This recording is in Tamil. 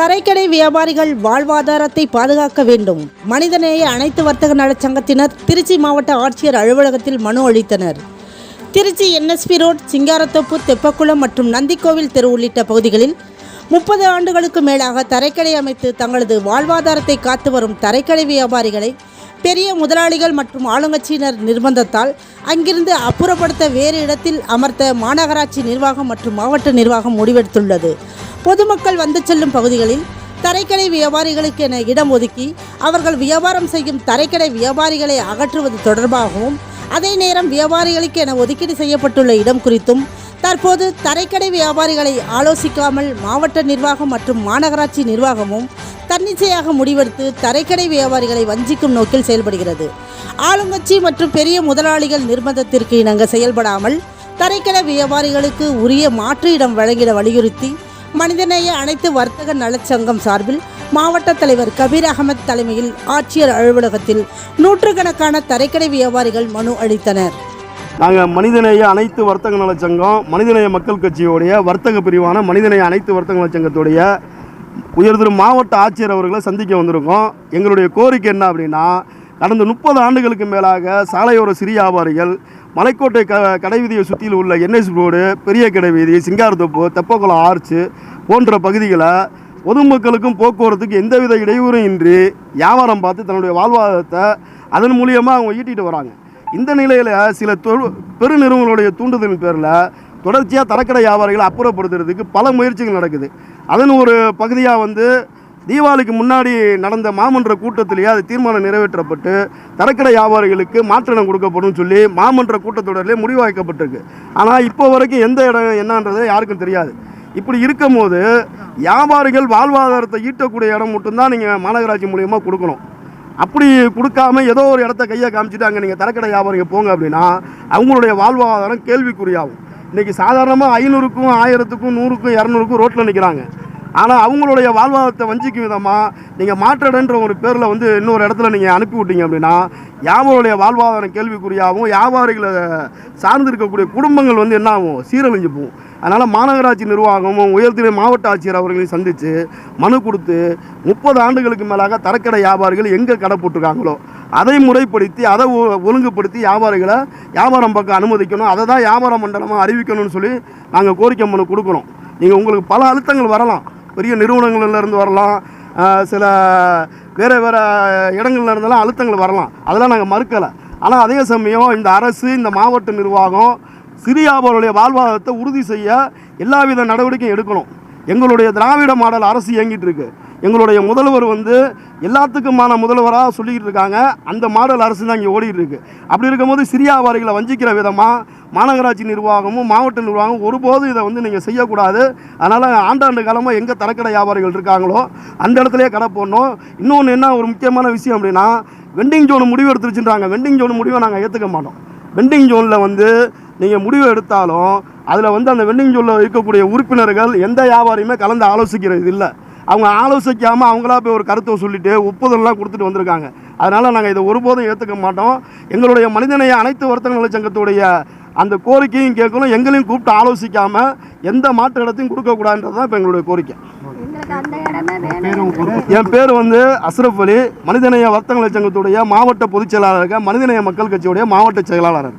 தரைக்கடை வியாபாரிகள் வாழ்வாதாரத்தை பாதுகாக்க வேண்டும். மனிதநேய அனைத்து வர்த்தக நலச்சங்கத்தினர் திருச்சி மாவட்ட ஆட்சியர் அலுவலகத்தில் மனு அளித்தனர். திருச்சி என்எஸ்பி ரோட் சிங்காரத்தோப்பு தெப்பக்குளம் மற்றும் நந்திக்கோவில் தெரு உள்ளிட்ட பகுதிகளில் முப்பது ஆண்டுகளுக்கு மேலாக தரைக்கடை அமைத்து தங்களது வாழ்வாதாரத்தை காத்து வரும் தரைக்கடை வியாபாரிகளை பெரிய முதலாளிகள் மற்றும் ஆளுங்கட்சியினர் நிர்பந்தத்தால் அங்கிருந்து அப்புறப்படுத்த வேறு இடத்தில் அமர்த்த மாநகராட்சி நிர்வாகம் மற்றும் மாவட்ட நிர்வாகம் முடிவெடுத்துள்ளது. பொதுமக்கள் வந்து செல்லும் பகுதிகளில் தரைக்கடை வியாபாரிகளுக்கு என இடம் ஒதுக்கி அவர்கள் வியாபாரம் செய்யும் தரைக்கடை வியாபாரிகளை அகற்றுவது தொடர்பாகவும் அதே நேரம் வியாபாரிகளுக்கு என ஒதுக்கீடு செய்யப்பட்டுள்ள இடம் குறித்தும் தற்போது தரைக்கடை வியாபாரிகளை ஆலோசிக்காமல் மாவட்ட நிர்வாகம் மற்றும் மாநகராட்சி நிர்வாகமும் தன்னிச்சையாக முடிவெடுத்து தரைக்கடை வியாபாரிகளை வஞ்சிக்கும் நோக்கில் செயல்படுகிறது. ஆளுங்கட்சி மற்றும் பெரிய முதலாளிகள் நிர்பந்தத்திற்கு இணங்க செயல்படாமல் தரைக்கடை வியாபாரிகளுக்கு உரிய மாற்று இடம் வழங்கிட வலியுறுத்தி மனிதநேய அனைத்து வர்த்தக நலச்சங்கம் சார்பில் மாவட்ட தலைவர் கபீர் அகமது தலைமையில் ஆட்சியர் அலுவலகத்தில் நூற்றுக்கணக்கான தரைக்கடை வியாபாரிகள் மனு அளித்தனர். நாங்கள் மனிதநேய அனைத்து வர்த்தக நலச்சங்கம் மனிதநேய மக்கள் கட்சியோடைய வர்த்தக பிரிவான மனிதநேய அனைத்து வர்த்தக நலச்சங்கத்துடைய உயர்திரு மாவட்ட ஆட்சியர் அவர்களை சந்திக்க வந்திருக்கோம். எங்களுடைய கோரிக்கை என்ன அப்படின்னா கடந்த முப்பது ஆண்டுகளுக்கு மேலாக சாலையோர சிறிய வியாபாரிகள் மலைக்கோட்டை க கடைவீதியை சுற்றியில் உள்ள என்எஸ் ரோடு பெரிய கடைவீதி சிங்காரத்தோப்பு தெப்பக்குளம் ஆர்ச்சு போன்ற பகுதிகளை பொதுமக்களுக்கும் போக்குவரத்துக்கு எந்தவித இடையூறும் இன்றி வியாபாரம் பார்த்து தன்னுடைய வாழ்வாதாரத்தை அதன் மூலியமாக அவங்க ஈட்டிட்டு வராங்க. இந்த நிலையில் சில தொழு பெருநிறுவனங்களுடைய தூண்டுதலின் பேரில் தொடர்ச்சியாக தரக்கடை வியாபாரிகளை அப்புறப்படுத்துறதுக்கு பல முயற்சிகள் நடக்குது. அதன் ஒரு பகுதியாக வந்து தீபாவளிக்கு முன்னாடி நடந்த மாமன்ற கூட்டத்திலேயே அது தீர்மானம் நிறைவேற்றப்பட்டு தரக்கடை வியாபாரிகளுக்கு மாற்றிடம் கொடுக்கப்படும் சொல்லி மாமன்ற கூட்டத்தொடரிலே முடிவாக்கப்பட்டிருக்கு. ஆனால் இப்போ வரைக்கும் எந்த இடம் என்னன்றது யாருக்கும் தெரியாது. இப்படி இருக்கும் போது வியாபாரிகள் வாழ்வாதாரத்தை ஈட்டக்கூடிய இடம் மட்டும்தான் நீங்கள் மாநகராட்சி மூலியமாக கொடுக்கணும். அப்படி கொடுக்காம ஏதோ ஒரு இடத்த கையை காமிச்சிட்டு அங்கே நீங்கள் தரக்கடை வியாபாரிங்க போங்க அப்படின்னா அவங்களுடைய வாழ்வாதாரம் கேள்விக்குறியாகும். இன்றைக்கி சாதாரணமாக ஐநூறுக்கும் ஆயிரத்துக்கும் நூறுக்கும் இரநூறுக்கும் ரோட்டில் நிற்கிறாங்க ஆனால் அவங்களுடைய வாழ்வாதாரத்தை வஞ்சிக்கும் விதமாக நீங்கள் மாற்றடன்ற ஒரு பேரில் வந்து இன்னொரு இடத்துல நீங்கள் அனுப்பி விட்டீங்க அப்படின்னா வியாபாரிகளுடைய வாழ்வாதாரம் கேள்விக்குறியாகவும் வியாபாரிகளை சார்ந்து இருக்கக்கூடிய குடும்பங்கள் வந்து என்ன ஆகும்? சீரழிஞ்சு போகும். அதனால் மாநகராட்சி நிர்வாகமும் உயர்திரை மாவட்ட ஆட்சியர் அவர்களையும் சந்தித்து மனு கொடுத்து முப்பது ஆண்டுகளுக்கு மேலாக தரக்கடை வியாபாரிகள் எங்கே கடை போட்டிருக்காங்களோ அதை முறைப்படுத்தி அதை ஒ- ஒழுங்குபடுத்தி வியாபாரிகளை வியாபாரம் பக்கம் அனுமதிக்கணும். அதை தான் வியாபார மண்டலமாக அறிவிக்கணும்னு சொல்லி நாங்கள் கோரிக்கை மனு கொடுக்குறோம் நீங்கள் உங்களுக்கு பல அழுத்தங்கள் வரலாம். பெரிய நிறுவனங்கள்ல இருந்து வரலாம் சில வேறு வேறு இடங்கள்ல இருந்தெல்லாம் அழுத்தங்கள் வரலாம். அதெல்லாம் நாங்கள் மறுக்கலை. ஆனால் அதே சமயம் இந்த அரசு இந்த மாவட்ட நிர்வாகம் சிறிய வியாபாரிகளுடைய வாழ்வாதாரத்தை உறுதி செய்ய எல்லாவித நடவடிக்கையும் எடுக்கணும். எங்களுடைய திராவிட மாடல் அரசு இயங்கிட்டு இருக்குது எங்களுடைய முதல்வர் வந்து எல்லாத்துக்குமான முதல்வராக சொல்லிக்கிட்டு இருக்காங்க. அந்த மாடல் அரசு தான் இங்கே ஓடிக்கிட்டு இருக்குது அப்படி இருக்கும்போது சிறிய வியாபாரிகளை வஞ்சிக்கிற விதமாக மாநகராட்சி நிர்வாகமும் மாவட்ட நிர்வாகமும் ஒருபோதும் இதை வந்து நீங்கள் செய்யக்கூடாது. அதனால் ஆண்டாண்டு காலமாக எங்கே தரக்கடை வியாபாரிகள் இருக்காங்களோ அந்த இடத்துலையே கடை போடணும். இன்னொன்று என்ன ஒரு முக்கியமான விஷயம் அப்படின்னா வெண்டிங் ஜோன் முடிவு எடுத்துருச்சுன்றாங்க. வெண்டிங் ஜோன் முடிவை நாங்கள் ஏற்றுக்க மாட்டோம். வெண்டிங் ஜோனில் வந்து நீங்கள் முடிவு எடுத்தாலும் அதில் வந்து அந்த வெண்டிங் ஜோனில் இருக்கக்கூடிய உறுப்பினர்கள் எந்த வியாபாரியுமே கலந்து ஆலோசிக்கிறது இல்லை. அவங்க ஆலோசிக்காமல் அவங்களா போய் ஒரு கருத்தை சொல்லிட்டு ஒப்புதல்லாம் கொடுத்துட்டு வந்திருக்காங்க. அதனால் நாங்கள் இதை ஒருபோதும் ஏற்றுக்க மாட்டோம். எங்களுடைய மனிதநேய அனைத்து வர்த்தக நலச்சங்கத்துடைய அந்த கோரிக்கையும் கேட்கணும். எங்களையும் கூப்பிட்டு ஆலோசிக்காமல் எந்த மாற்று இடத்தையும் கொடுக்கக்கூடாதுன்றது தான் இப்போ எங்களுடைய கோரிக்கை. எங்களுக்கு அந்த இடமே வேணும். என் பேர் வந்து அஸ்ரப் அலி. மனிதநேய வர்த்தக நலச்சங்கத்துடைய மாவட்ட பொதுச் செயலாளர் மனிதநேய மக்கள் கட்சியுடைய மாவட்ட செயலாளர்.